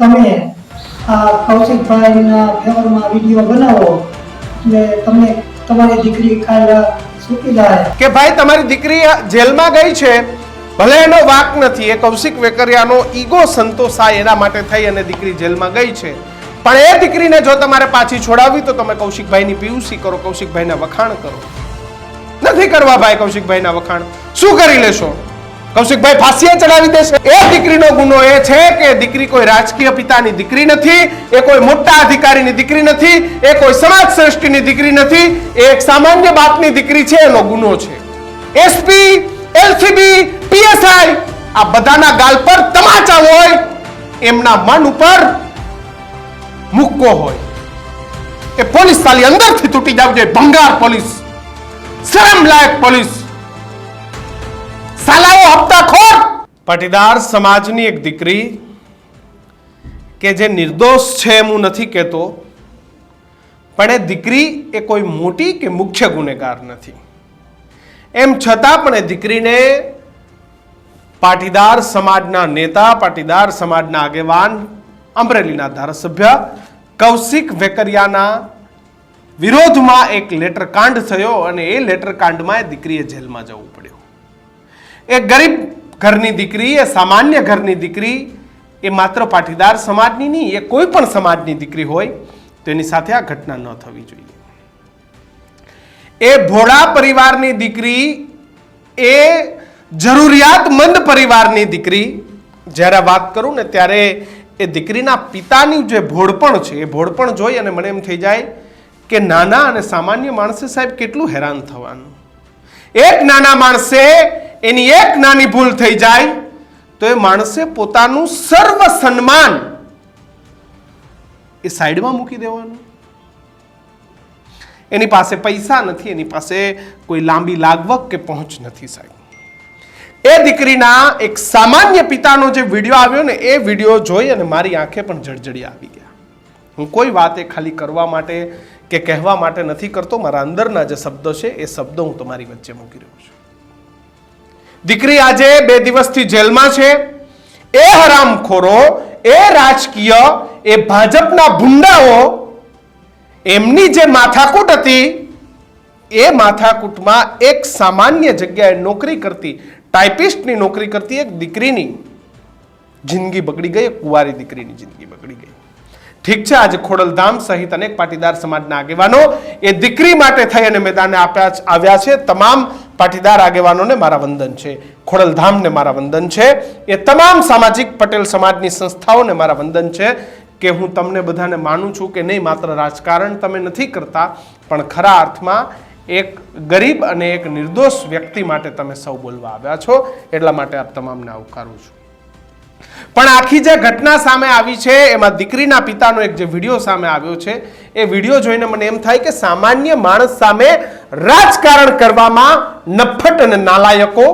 તમે આ કૌશિકભાઈના ફેવરમાં વીડિયો બનાવો એટલે તમને તમારી દીકરી કાયદા છૂટી જાય. કે ભાઈ, તમારી દીકરી જેલમાં ગઈ છે. ભલે એનો વાક નથી, એ કૌશિક વેકરિયાનો ઈગો સંતોષાય એના માટે થઈ અને દીકરી જેલમાં ગઈ છે. પણ એ દીકરીને જો તમારે પાછી છોડાવવી, તો તમે કૌશિકભાઈની પીયુસી કરો, કૌશિકભાઈના વખાણ કરો. નથી કરવા ભાઈ કૌશિકભાઈના વખાણ. શું કરી લેશો? કૌશિકભાઈ ફાંસીએ ચડાવી દેશે. એ દીકરીનો ગુનો એ છે કે દીકરી કોઈ રાજકીય પિતાની દીકરી નથી, એ કોઈ મોટા અધિકારીની દીકરી નથી, એ કોઈ સમાજ શ્રેષ્ઠીની દીકરી નથી, એ એક સામાન્ય બાપની દીકરી છે, એનો ગુનો છે. એસપી એલસીબી પીએસઆઈ આ બધાના ગાલ પર તમાચા હોય, એમના મન ઉપર મુક્કો હોય. એ પોલીસ તાલી અંદરથી તૂટી જાવ જોઈએ ભંગાર પોલીસ શરમ લાયક પોલીસ. સાલાઓ હપ્તાખોર પાટીદાર સમાજની એક દીકરી કે જે નિર્દોષ છે એમ હું નથી કહેતો, પણ એ દીકરી એ કોઈ મોટી કે મુખ્ય ગુનેગાર નથી. એમ છતાં પણ એ દીકરીને પાટીદાર સમાજના નેતા, પાટીદાર સમાજના આગેવાન, અમરેલીના ધારાસભ્ય કૌશિક વેકરિયાના વિરોધમાં એક લેટર કાંડ થયો અને એ લેટર કાંડમાં એ દીકરીએ જેલમાં જવું પડ્યું. એ ગરીબ ઘરની દીકરી, એ સામાન્ય ઘરની દીકરી, એ માત્ર પાટીદાર સમાજની નહીં, એ કોઈ પણ સમાજની દીકરી હોય, તો એની સાથે આ ઘટના ન થવી જોઈએ. એ ભોળા પરિવારની દીકરી, એ જરૂરિયાતમંદ પરિવારની દીકરી, જ્યારે વાત કરું ને ત્યારે એ દીકરીના પિતાની જે ભોળપણ છે, એ ભોળપણ જોઈ અને મને એમ થઈ જાય કે નાના અને સામાન્ય માણસે સાહેબ કેટલું હેરાન થવાનું. એક નાના માણસે એની એક નાની ભૂલ થઈ જાય, તો એ માણસે પોતાનું સર્વ સન્માન એ સાઈડમાં મૂકી દેવાનું. એની પાસે પૈસા નથી, એની પાસે કોઈ લાંબી લાગવક કે પહોંચ નથી સાહેબ. એ દીકરીના એક સામાન્ય પિતાનો જે વીડિયો આવ્યો ને, એ વીડિયો જોઈ અને મારી આંખે પણ જળજળી આવી ગયા. હું કોઈ વાત એ ખાલી કરવા માટે કે કહેવા માટે નથી કરતો, મારા અંદરના જે શબ્દો છે, એ શબ્દો હું તમારી વચ્ચે મૂકી રહ્યો છું. દીકરી આજે બે દિવસથી જેલમાં છે. એ હરામખોરો, એ રાજકીય, એ ભાજપના ભૂંડાઓ, એમની જે માથાકૂટ હતી, એ માથાકૂટમાં એક સામાન્ય જગ્યાએ નોકરી કરતી, ટાઈપિસ્ટની નોકરી કરતી એક દીકરીની જિંદગી બગડી ગઈ કુંવારી દીકરીની જિંદગી બગડી ગઈ. ઠીક છે, આજે ખોડલધામ સહિત અનેક પાટીદાર સમાજના આગેવાનો એ દીકરી માટે થઈ અને મેદાને આપ્યા આવ્યા છે. તમામ પાટીદાર આગેવાનોને મારા વંદન છે. ખોડલધામને મારા વંદન છે. એ તમામ સામાજિક પટેલ સમાજની સંસ્થાઓને મારા વંદન છે કે હું તમને બધાને માનું છું કે નહીં માત્ર રાજકારણ તમે નથી કરતા, પણ ખરા અર્થમાં એક ગરીબ અને એક નિર્દોષ વ્યક્તિ માટે તમે સૌ બોલવા આવ્યા છો. એટલા માટે આપ તમામને આવકારું છું. પણ આખી જે ઘટના સામે આવી છે, એમાં દીકરીના પિતાનો એક જે વીડિયો સામે આવ્યો છે, એ વીડિયો જોઈને મને એમ થાય કે સામાન્ય માણસ સામે રાજકારણ કરવામાં નફટ અને નાલાયકો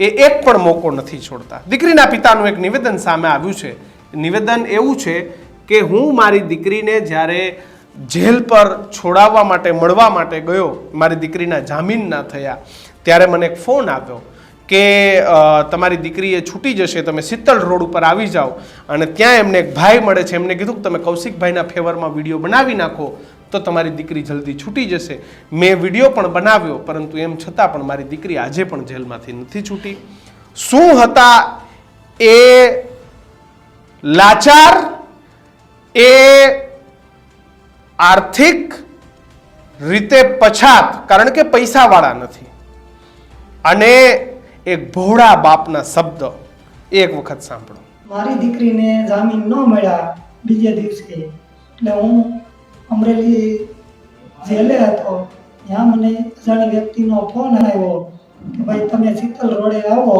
એ એક પણ મોકો નથી છોડતા. દીકરીના પિતાનું એક નિવેદન સામે આવ્યું છે. નિવેદન એવું છે કે હું મારી દીકરીને જ્યારે જેલ પર છોડાવવા માટે, મળવા માટે ગયો, મારી દીકરીના જામીન ના થયા, ત્યારે મને એક ફોન આવ્યો. કે તમારી દીકરી એ છૂટી જશે, તમે શીતળ રોડ ઉપર આવી જાઓ અને ત્યાં એમને એક ભાઈ મળે છે. એમને કીધું કે તમે કૌશિકભાઈના ફેવરમાં વીડિયો બનાવી નાખો, તો તમારી દીકરી જલ્દી છૂટી જશે. મેં વીડિયો પણ બનાવ્યો, પરંતુ એમ છતાં પણ મારી દીકરી આજે પણ જેલમાંથી નથી છૂટી. શું હતા એ લાચાર, એ આર્થિક રીતે પછાત? કારણ કે પૈસાવાળા નથી. અને એક ભોળા બાપના શબ્દ એક વખત સાંભળો. મારી દીકરીને જામીન ન મળ્યા બીજે દિવસે. એટલે હું અમરેલી જેલે હતો, ત્યાં મને અજાણી વ્યક્તિનો ફોન આવ્યો કે ભાઈ તમે શીતલ રોડે આવો.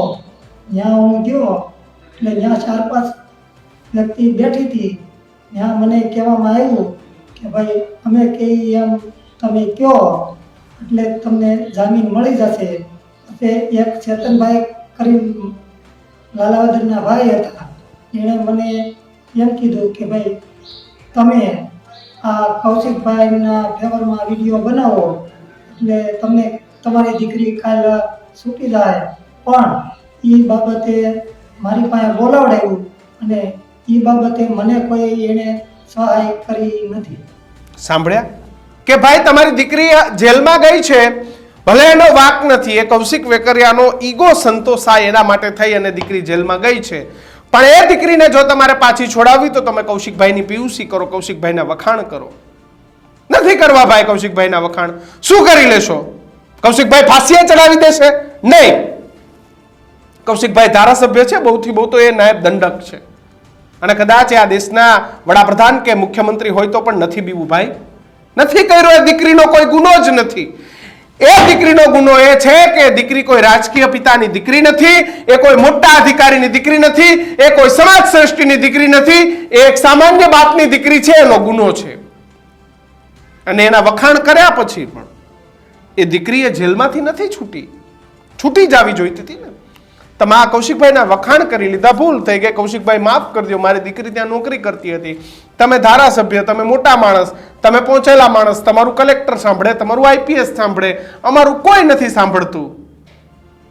ત્યાં હું ગયો, એટલે ત્યાં ચાર પાંચ વ્યક્તિ બેઠી હતી. ત્યાં મને કહેવામાં આવ્યું કે ભાઈ અમે કહીએ એમ તમે કહો એટલે તમને જામીન મળી જશે. પછી એક ચેતનભાઈ કરી લાલાવદરના ભાઈ હતા. એણે મને એમ કીધું કે ભાઈ, તમે આ કૌશિકભાઈના ફેવરમાં વીડિયો બનાવો. એટલે તમને તમારી દીકરી કાલ છૂટી જાય. પણ એ બાબતે મારી પાસે બોલાવડાવ્યું અને એ બાબતે મને કોઈ એને સહાય કરી નથી. સાંભળ્યા? કે ભાઈ, તમારી દીકરી જેલમાં ગઈ છે. ભલે એનો વાક નથી, એ કૌશિક વેકરિયાનો ઈગો સંતોષાય એના માટે થઈ અને દીકરી જેલમાં ગઈ છે. પણ એ દીકરીને જો તમારે પાછી છોડાવવી તો તમે કૌશિકભાઈની પીયુસી કરો, કૌશિકભાઈના વખાણ કરો. નથી કરવા ભાઈ કૌશિકભાઈના વખાણ. શું કરી લેશો? કૌશિકભાઈ ફાંસીએ ચડાવી દેશે? નહીં. કૌશિકભાઈ ધારાસભ્ય છે, બહુથી બહુ તો એ નાયબ દંડક છે. અને કદાચ આ દેશના વડાપ્રધાન કે મુખ્યમંત્રી હોય તો પણ નથી બીવું ભાઈ. નથી કર્યો એ દીકરીનો કોઈ ગુનો જ નથી. એ દીકરીનો ગુનો એ છે કે દીકરી કોઈ રાજકીય પિતાની દીકરી નથી, એ કોઈ મોટા અધિકારીની દીકરી નથી, એ કોઈ સમાજ શ્રેષ્ઠીની દીકરી નથી, એ એક સામાન્ય બાપની દીકરી છે, એનો ગુનો છે. અને એના વખાણ કર્યા પછી પણ એ દીકરી એ જેલમાંથી નથી છૂટી. છૂટી જ આવી જોઈતી હતી ને. તમે આ કૌશિકભાઈના વખાણ કરી લીધા, ભૂલ થઈ ગઈ. કૌશિકભાઈ માફ કરજો, મારી દીકરી ત્યાં નોકરી કરતી હતી. તમે ધારાસભ્ય, તમે મોટા માણસ, તમે પહોંચેલા માણસ, તમારું કલેક્ટર સાંભળે, તમારું આઈપીએસ સાંભળે, અમારું કોઈ નથી સાંભળતું.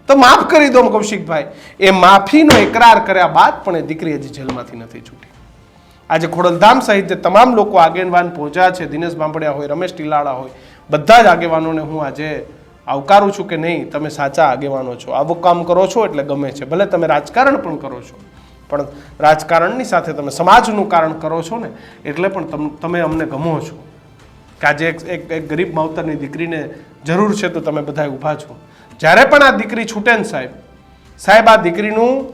તો માફ કરી દો કૌશિકભાઈ. એ માફીનો એકરાર કર્યા બાદ પણ એ દીકરી હજી જેલમાંથી નથી છૂટી. આજે ખોડલધામ સહિત જે તમામ લોકો આગેવાન પહોંચ્યા છે, દિનેશ બાંભડિયા હોય, રમેશ ટીલાળા હોય, બધા જ આગેવાનોને હું આજે આવકારું છું કે નહીં, તમે સાચા આગેવાનો છો. આવું કામ કરો છો એટલે ગમે છે, ભલે તમે રાજકારણ પણ કરો છો. પણ રાજકારણની સાથે તમે સમાજનું કારણ કરો છો ને, એટલે પણ તમ અમને ગમો છો. કે આજે એક એક ગરીબ માવતરની દીકરીને જરૂર છે તો તમે બધા ઊભા છો. જ્યારે પણ આ દીકરી છૂટે ને સાહેબ સાહેબ, આ દીકરીનું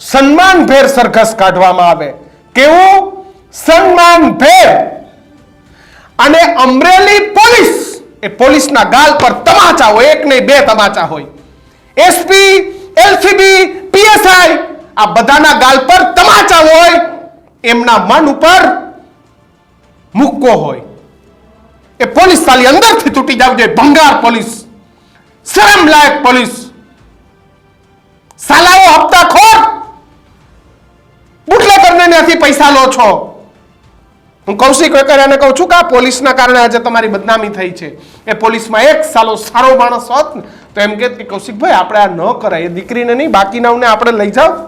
સન્માનભેર સરઘસ કાઢવામાં આવે. કેવું? સન્માનભેર અને અમરેલી પોલીસ, એ પોલીસના ગાલ પર તમાચા હોય, એક નહીં બે તમાચા હોય. એસપી, એલસીબી, પીએસઆઈ આ બધાના ગાલ પર તમાચા હોય, એમના મન ઉપર મુક્કો હોય. એ પોલીસ સાલી અંદરથી તૂટી જાવ જોઈએ. ભંગાર પોલીસ શરમ લાયક પોલીસ. સાલાઓ હપ્તાખોર. બુટલેગરને નથી પૈસા લો છો. હું કૌશિક વેકરિયાને કહું છું કે આ પોલીસના કારણે આજે તમારી બદનામી થઈ છે. એ પોલીસમાં એક સાલો સારો માણસ હોત તો એમ કે કૌશિકભાઈ, આપણે આ ન કરાય. એ દીકરીને નહીં, બાકીનાઓને આપણે લઈ જાઓ.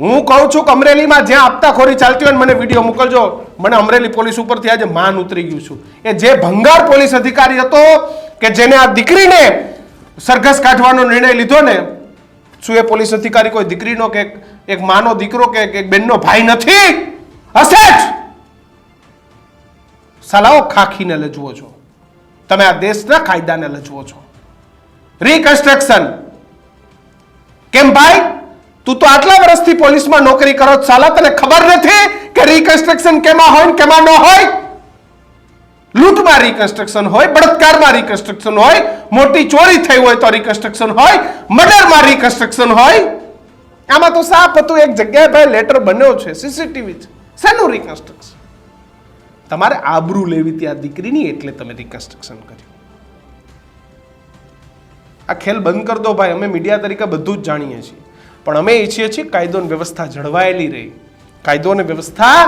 હું કહું છું કે અમરેલીમાં જ્યાં હપ્તાખોરી ચાલતી હોય મને વીડિયો મોકલજો. મને અમરેલી પોલીસ ઉપરથી આજે માન ઉતરી ગયું છું. એ જે ભંગાર પોલીસ અધિકારી હતો કે જેને આ દીકરીને સરઘસ કાઢવાનો નિર્ણય લીધો ને, શું એ પોલીસ અધિકારી કોઈ દીકરીનો કે એક માનો દીકરો કે એક બેનનો ભાઈ નથી? હશે જ! સલાઓ ખાખીને લજવો છો. તમે આ દેશના કાયદાને લજવો છો. રિકન્સ્ટ્રક્શન કેમ ભાઈ? તું તો આટલા વર્ષથી પોલીસમાં નોકરી કરો સાલા, તને ખબર નથી કે રિકન્સ્ટ્રક્શન કેમાં હોય કેમાં ન હોય? લૂંટમાં રિકન્સ્ટ્રક્શન હોય, બળાત્કારમાં રિકન્સ્ટ્રક્શન હોય, મોટી ચોરી થઈ હોય તો રિકન્સ્ટ્રક્શન હોય મર્ડરમાં રિકન્સ્ટ્રક્શન હોય. આમાં તો સાફ હતું, એક જગ્યાએ ભાઈ લેટર બન્યો છે સીસીટીવી છે. શેનું રિકન્સ્ટ્રક્શન તમારે આબરૂ લેવી ત્યાં દીકરીની, એટલે તમે રિકન્સ્ટ્રક્શન કર્યું. આ ખેલ બંધ કરી દો ભાઈ, અમે મીડિયા તરીકે બધું જ જાણીએ છીએ. પણ અમે ઈચ્છીએ છીએ કાયદો અને વ્યવસ્થા જળવાયેલી રહી. કાયદો અને વ્યવસ્થા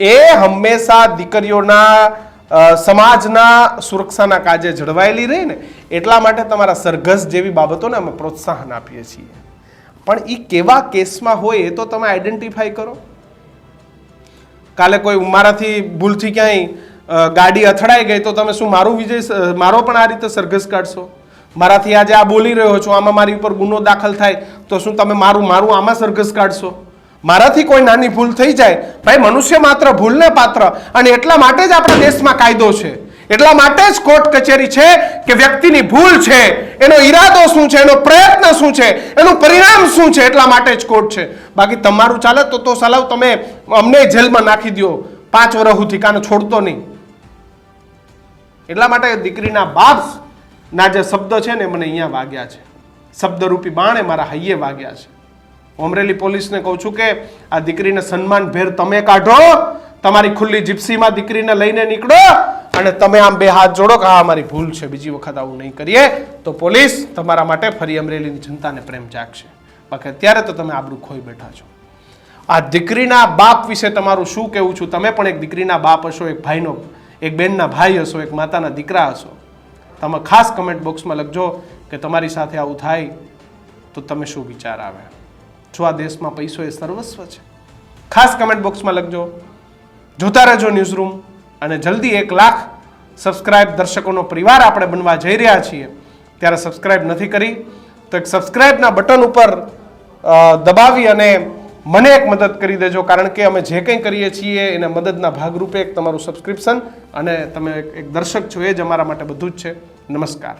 એ હંમેશા દીકરીઓના સમાજના સુરક્ષાના કાજે જળવાયેલી રહી ને, એટલા માટે તમારા સરઘસ જેવી બાબતોને અમે પ્રોત્સાહન આપીએ છીએ. પણ એ કેવા કેસમાં હોય એ તો તમે આઈડેન્ટિફાઈ કરો. કાલે કોઈ મારાથી ભૂલથી ક્યાંય ગાડી અથડાઈ ગઈ તો તમે શું મારું વિજય, મારો પણ આ રીતે સરઘસ કાઢશો? મારાથી આજે આ બોલી રહ્યો છું, આમાં મારી ઉપર ગુનો દાખલ થાય, તો શું તમે મારું મારું આમાં સરઘસ કાઢશો? મારાથી કોઈ નાની ભૂલ થઈ જાય, ભાઈ મનુષ્ય માત્ર ભૂલને પાત્ર, અને એટલા માટે જ આપણા દેશમાં કાયદો છે. એટલા માટે જ કોર્ટ કચેરી છે કે વ્યક્તિની ભૂલ છે, એનો ઈરાદો શું છે, એનો પ્રયત્ન શું છે, એનું પરિણામ શું છે, એટલા માટે જ કોર્ટ છે. બાકી તમારું ચાલે તો તો સલાવ તમે અમને જેલમાં નાખી દો પાંચ વર્ષ સુધી કાને છોડતો નહીં. એટલા માટે દીકરીના બાપ ના જે શબ્દ છે ને મને અહીંયા વાગ્યા છે. શબ્દરૂપી બાણે મારા હૈયે વાગ્યા છે. અમરેલી પોલીસને કહું છું કે આ દીકરીને સન્માનભેર તમે કાઢો, તમારી ખુલ્લી જીપ્સીમાં દીકરીને લઈને નીકળો અને તમે આમ બે હાથ જોડો કે હા અમારી ભૂલ છે, બીજી વખત આવું નહીં કરીએ, તો પોલીસ તમારા માટે ફરી અમરેલીની જનતાને પ્રેમ જાગશે. બાકી અત્યારે તો તમે આબરૂ ખોઈ બેઠા છો. આ દીકરીના બાપ વિશે તમારું શું કહેવું છું? તમે પણ એક દીકરીના બાપ હશો, એક ભાઈનો, એક બેનના ભાઈ હશો, એક માતાના દીકરા હશો. તમે ખાસ કમેન્ટ બોક્સમાં લખજો કે તમારી સાથે આવું થાય તો તમે શું વિચાર આવે? જો આ દેશમાં પૈસો એ સર્વસ્વ છે. ખાસ કમેન્ટ બોક્સમાં લખજો. જોતા રહેજો ન્યૂઝરૂમ અને જલ્દી એક લાખ સબસ્ક્રાઇબ દર્શકોનો પરિવાર આપણે બનવા જઈ રહ્યા છીએ. ત્યારે સબસ્ક્રાઇબ નથી કરી તો એક સબસ્ક્રાઇબના બટન ઉપર દબાવી અને મને એક મદદ કરી દેજો, કારણ કે અમે જે કંઈ કરીએ છીએ એને મદદના ભાગરૂપે એક તમારું સબસ્ક્રિપ્શન અને તમે એક દર્શક છો એ જ અમારા માટે બધું જ છે. નમસ્કાર.